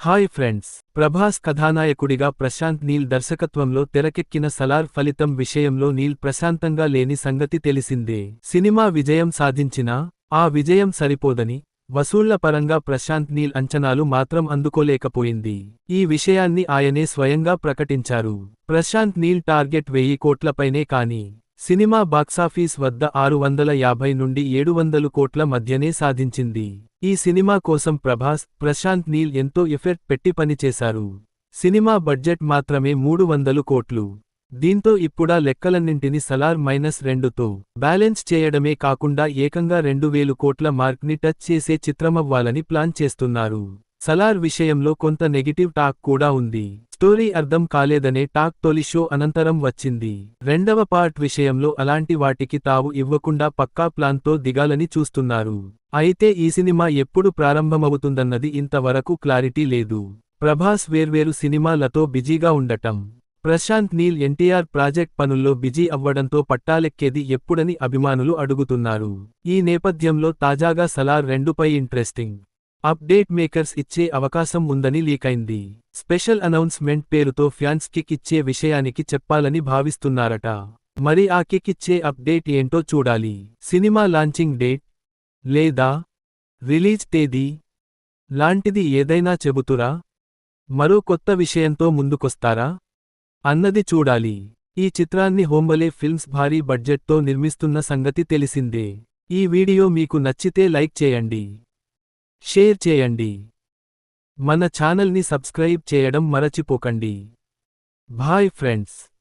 Hi friends Prabhas కథానాయకుడిగా ప్రశాంత్ నీల్ దర్శకత్వంలో తెరకెక్కిన సలార్ ఫలితం విషయంలో నీల్ ప్రశాంతంగా లేని సంగతి తెలిసిందే. సినిమా విజయం సాధించినా ఆ విజయం సరిపోదని వసూళ్ళ పరంగా ప్రశాంత్ నీల్ అంచనాలు మాత్రం అందుకోలేకపోయింది. ఈ విషయాన్ని ఆయనే స్వయంగా ప్రకటించారు. ప్రశాంత్ నీల్ టార్గెట్ వెయ్యి కోట్లపైనే కాని సినిమా బాక్సాఫీస్ వద్ద ఆరు వందల యాభై నుండి ఏడు వందలు కోట్ల మధ్యనే సాధించింది. ఈ సినిమా కోసం ప్రభాస్ ప్రశాంత్ నీల్ ఎంతో ఎఫెర్ట్ పెట్టి పనిచేశారు. సినిమా బడ్జెట్ మాత్రమే మూడు వందలు కోట్లు. దీంతో ఇప్పుడా లెక్కలన్నింటిని సలార్ మైనస్ రెండుతో బ్యాలెన్స్ చేయడమే కాకుండా ఏకంగా రెండు వేలు కోట్ల మార్క్ని టచ్ చేసే చిత్రమవ్వాలని ప్లాన్ చేస్తున్నారు. సలార్ విషయంలో కొంత నెగిటివ్ టాక్ కూడా ఉంది. స్టోరీ అర్థం కాలేదనే టాక్ తొలి షో అనంతరం వచ్చింది. రెండవ పార్ట్ విషయంలో అలాంటి వాటికి తావు ఇవ్వకుండా పక్కా ప్లాన్తో దిగాలని చూస్తున్నారు. అయితే ఈ సినిమా ఎప్పుడు ప్రారంభమవుతుందన్నది ఇంతవరకు క్లారిటీ లేదు. ప్రభాస్ వేర్వేరు సినిమాలతో బిజీగా ఉండటం. ప్రశాంత్ నీల్ ఎన్టీఆర్ ప్రాజెక్ట్ పనుల్లో బిజీ అవ్వడంతో పట్టాలెక్కేది ఎప్పుడని అభిమానులు అడుగుతున్నారు. ఈ నేపథ్యంలో తాజాగా సలార్ రెండుపై ఇంట్రెస్టింగ్. అప్డేట్ మేకర్స్ ఇచ్చే అవకాశం ఉందని లీకైంది స్పెషల్ అనౌన్స్మెంట్ పేరుతో ఫ్యాన్స్ కిక్ ఇచ్చే విషయానికి చెప్పాలని భావిస్తున్నారట. మరి ఆ కిక్ ఇచ్చే అప్డేట్ ఏంటో చూడాలి. Cinema launching date? లేదా? రిలీజ్ తేదీ? లాంటిది ఏదైనా చెబుతురా? మరో కొత్త విషయంతో ముందుకొస్తారా? అన్నది చూడాలి. ఈ చిత్రాన్ని హోంబలే ఫిల్మ్స్ భారీ బడ్జెట్తో నిర్మిస్తున్న సంగతి తెలిసిందే. ఈ వీడియో మీకు నచ్చితే లైక్ చేయండి. షేర్ చేయండి. మన ఛానల్ని సబ్స్క్రైబ్ చేయడం మరచిపోకండి. Bye friends.